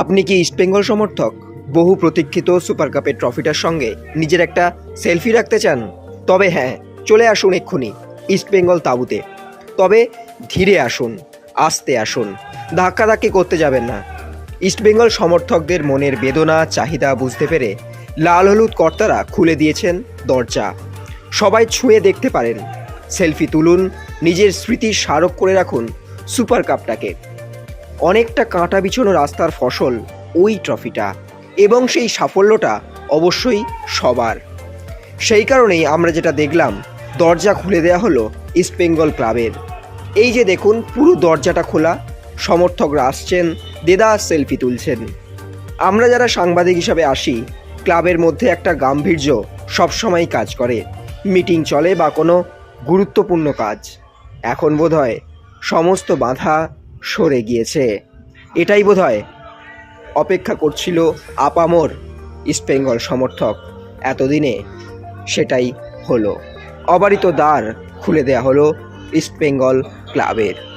আপনি কি ইস্টবেঙ্গল সমর্থক? বহু প্রতীক্ষিত সুপার কাপের ট্রফিটার সঙ্গে নিজের একটা সেলফি রাখতে চান? তবে হ্যাঁ চলে আসুন এক্ষুনি ইস্টবেঙ্গল তাঁবুতে। তবে ধীরে আসুন, আস্তে আসুন, ধাক্কাধাক্কি করতে যাবেন না। ইস্টবেঙ্গল সমর্থকদের মনের বেদনা, চাহিদা বুঝতে পেরে লাল হলুদ কর্তারা খুলে দিয়েছেন দরজা। সবাই ছুঁয়ে দেখতে পারেন। সেলফি তুলুন, নিজের স্মৃতি স্মারক করে রাখুন সুপার কাপটাকে অনেকটা কাঁটা বিছানো রাস্তার ফসল ওই ট্রফিটা এবং সেই সাফল্যটা অবশ্যই সবার। সেই কারণেই আমরা যেটা দেখলাম, দরজা খুলে দেওয়া হলো ইস্টবেঙ্গল ক্লাবের। এই যে দেখুন, পুরো দরজাটা খোলা, সমর্থকরা আসছেন, দেদা সেলফি তুলছেন। আমরা যারা সাংবাদিক হিসাবে আসি, ক্লাবের মধ্যে একটা গাম্ভীর্য সবসময় কাজ করে। মিটিং চলে বা কোনো গুরুত্বপূর্ণ কাজ। এখন বোধহয় সমস্ত বাধা সরে গিয়েছে। এটাই বোধহয় অপেক্ষা করছিল আপামর ইস্টবেঙ্গল সমর্থক। এতদিনে সেটাই হলো। অবারিত দ্বার খুলে দেয়া হলো ইস্টবেঙ্গল ক্লাবের।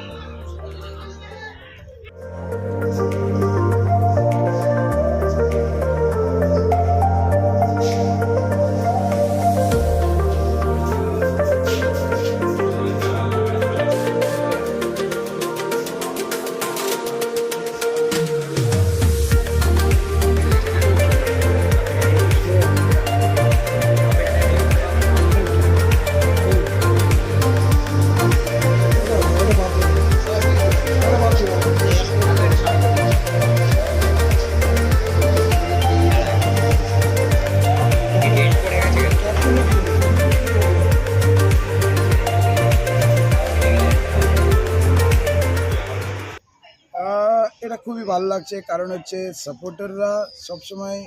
এটা খুবই ভালো লাগছে, কারণ হচ্ছে সাপোর্টাররা সবসময়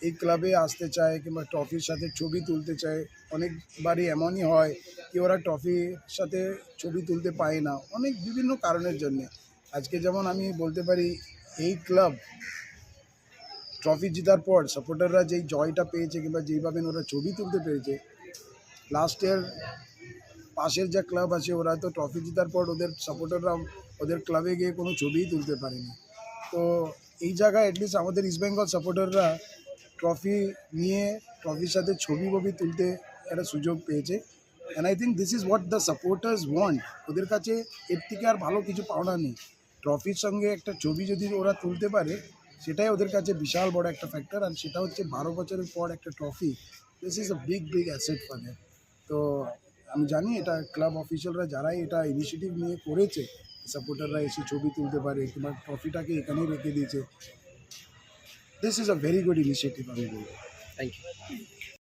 এই ক্লাবে আসতে চায় কিংবা ট্রফির সাথে ছবি তুলতে চায়। অনেকবারই এমনই হয় কি ওরা ট্রফির সাথে ছবি তুলতে পায় না, অনেক বিভিন্ন কারণের জন্য। আজকে যেমন আমি বলতে পারি, এই ক্লাব ট্রফি জেতার পর সাপোর্টাররা যেই জয়টা পেয়েছে কিংবা যেইভাবে ওরা ছবি তুলতে পেরেছে লাস্ট ইয়ার পাশের যে ক্লাব আছে, ওরা তো ট্রফি জেতার পর ওদের সাপোর্টাররা ওদের ক্লাবে গিয়ে কোনো ছবিই তুলতে পারেনি। তো এই জায়গায় অ্যাটলিস্ট আমাদের ইস্টবেঙ্গল সাপোর্টাররা ট্রফি নিয়ে ট্রফির সাথে ছবি ববি তুলতে একটা সুযোগ পেয়েছে। And I think this is what the supporters want ওদের কাছে এর থেকে আর ভালো কিছু পাওনা নেই। ট্রফির সঙ্গে একটা ছবি যদি ওরা তুলতে পারে, সেটাই ওদের কাছে বিশাল বড় একটা ফ্যাক্টর আর সেটা হচ্ছে বারো বছরের পর একটা trophy this is a big big asset for them তো আমি জানি এটা ক্লাব অফিসিয়ালরা যারাই এটা ইনিশিয়েটিভ নিয়ে করেছে সাপোর্টাররা এসে ছবি তুলতে পারে, কিংবা ট্রফিটাকে এখানেই রেখে দিয়েছে। This is a very good initiative আমি বলব। Thank you